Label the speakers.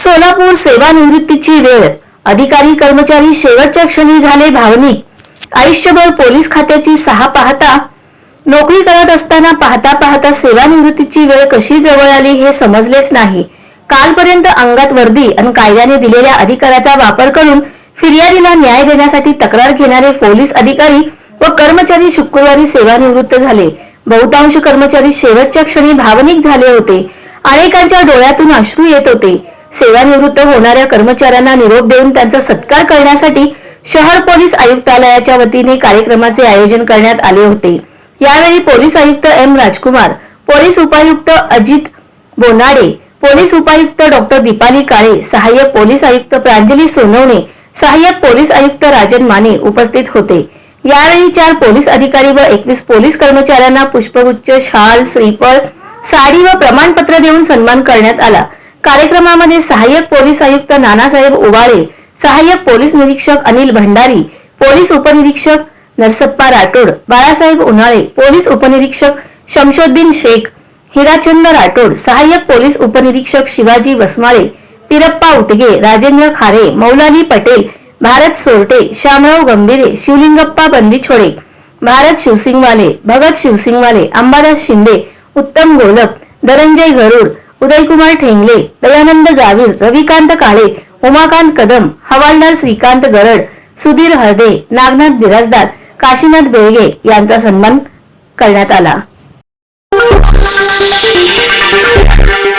Speaker 1: सोलापूर सेवानिवृत्तीची वेळ. अधिकारी कर्मचारी शेवटच्या क्षणी झाले भावनिक. आयुष्यभर पोलीस खात्याची सहा पाहता नोकरी करत असताना पाहता पाहता सेवानिवृत्तीची वेळ कशी जवळ आली हे समजलेच नाही. कालपर्यंत अंगात वर्दी आणि कायद्याने दिलेल्या अधिकाराचा वापर करून फिर्यादीला न्याय देण्यासाठी तक्रार घेणारे पोलीस अधिकारी व कर्मचारी शुक्रवारी सेवानिवृत्त झाले. बहुतांश कर्मचारी शेवटच्या क्षणी भावनिक झाले होते. अनेकांच्या डोळ्यातून अश्रू येत होते. सेवानिवृत्त होणाऱ्या कर्मचाऱ्यांना निरोप देऊन त्यांचा सत्कार करण्यासाठी शहर पोलीस आयुक्तालयाच्या वतीने कार्यक्रमाचे आयोजन करण्यात आले होते. यावेळी पोलीस आयुक्त एम राजकुमार पोलीस उपायुक्त अजित बोनाडे पोलीस उपायुक्त डॉक्टर दीपाली काळे सहाय्यक पोलीस आयुक्त प्रांजली सोनवणे सहाय्यक पोलीस आयुक्त राजन माने उपस्थित होते. यावेळी चार पोलीस अधिकारी व एकवीस पोलीस कर्मचाऱ्यांना पुष्पगुच्छ शाल श्रीफळ साडी व प्रमाणपत्र देऊन सन्मान करण्यात आला. कार्यक्रमामध्ये सहाय्यक पोलीस आयुक्त नानासाहेब उबाळे सहाय्यक पोलीस निरीक्षक अनिल भंडारी पोलीस उपनिरीक्षक नरसप्पा राठोड बाळासाहेब उन्हाळे पोलीस उपनिरीक्षक शमशोद्दीन शेख हिराचंद राठोड सहाय्यक पोलीस उपनिरीक्षक शिवाजी वसमाळे पिरप्पा उटगे राजेंद्र खारे मौलाली पटेल भारत सोरटे श्यामराव गंभीरे शिवलिंगप्पा बंदीछोडे भारत शिवसिंगवाले भगत शिवसिंगवाले अंबादास शिंदे उत्तम गोलप धनंजय गरुड उदयकुमार ठेंगले दयानंद जावीर रविकांत काळे उमाकांत कदम हवालदार श्रीकांत गरड सुधीर हळदे नागनाथ बिराजदार काशीनाथ बेळगे यांचा सन्मान करण्यात आला.